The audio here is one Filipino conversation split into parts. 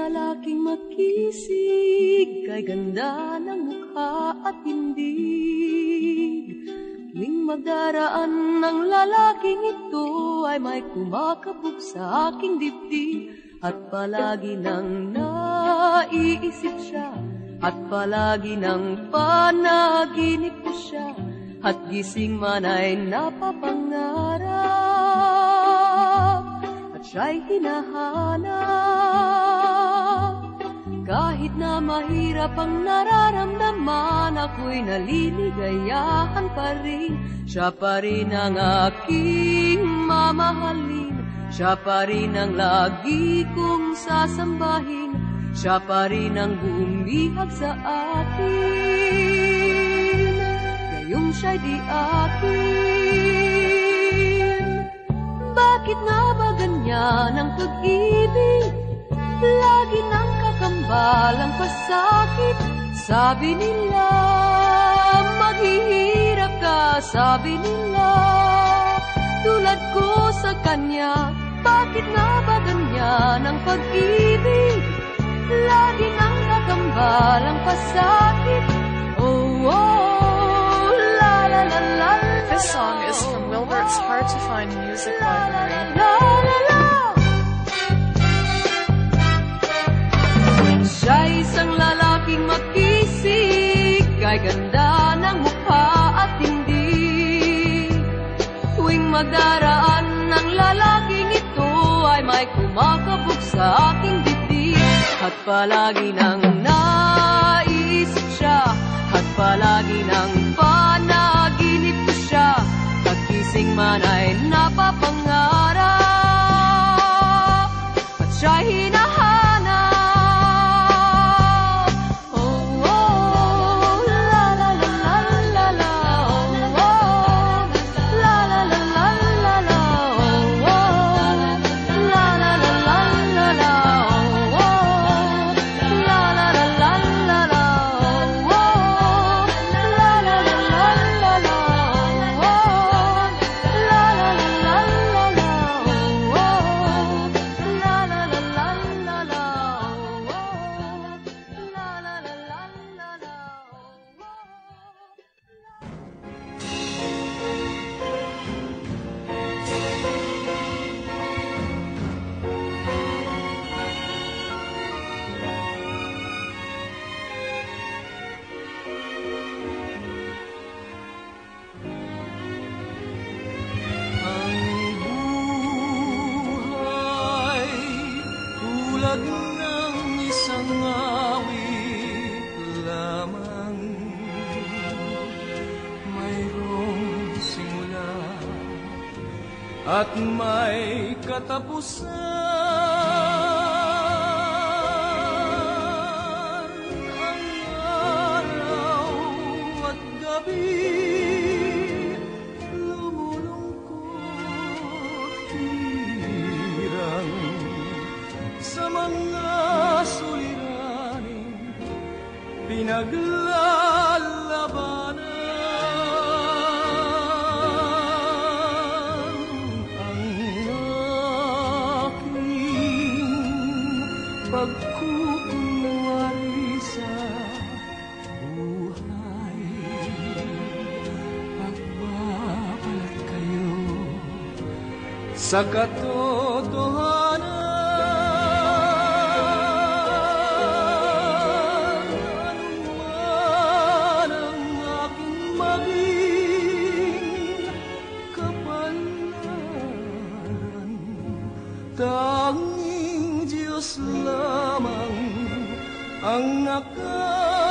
lalaking makisig Kay ganda ng mukha at tindig Tuwing magdaraan ng lalaking ito Ay may kumakabog sa aking dibdib. At palagi nang naiisip siya At palagi nang panaginip ko siya. At gising man ay napapangarap At siya'y hinahanap kahit na mahirap ang nararamdaman, ako'y naliligayahan pa rin. Siya pa rin ang aking mamahalin. Siya pa rin ang lagi kong sasambahin. Siya pa rin ang bumihag sa akin. Ngayong siya'y di akin. Bakit nga ba ganyan ang pag-ibig? Lagi nang kakambalang pasakit Sabi nila, maghihirap ka Sabi nila, tulad ko sa kanya Bakit nga ba ganyan ang pag-ibig? Lagi nang kakambalang pasakit Oh, oh, la la la la This song is from Wilbert's Hard to Find Music Library. Tuwing magdaraan ng lalaking ito Ay may kumakabog sa aking dibdib At palagi nang naisip tulad ng isang awit lamang. Mayroong simula at may katapusan pinaglalabanan ang aking pagkukunwari sa buhay pagbabalat kayo sa katotohanan tanging Diyos lamang ang nakakaalam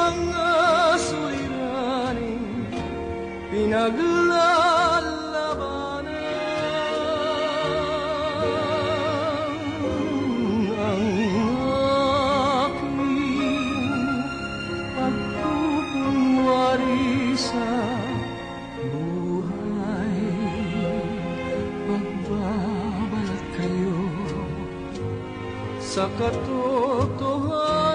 mga suliraning pinaglalabanan ang aking pagpupunwari sa buhay. Magbabalik kayo sa katotohanan.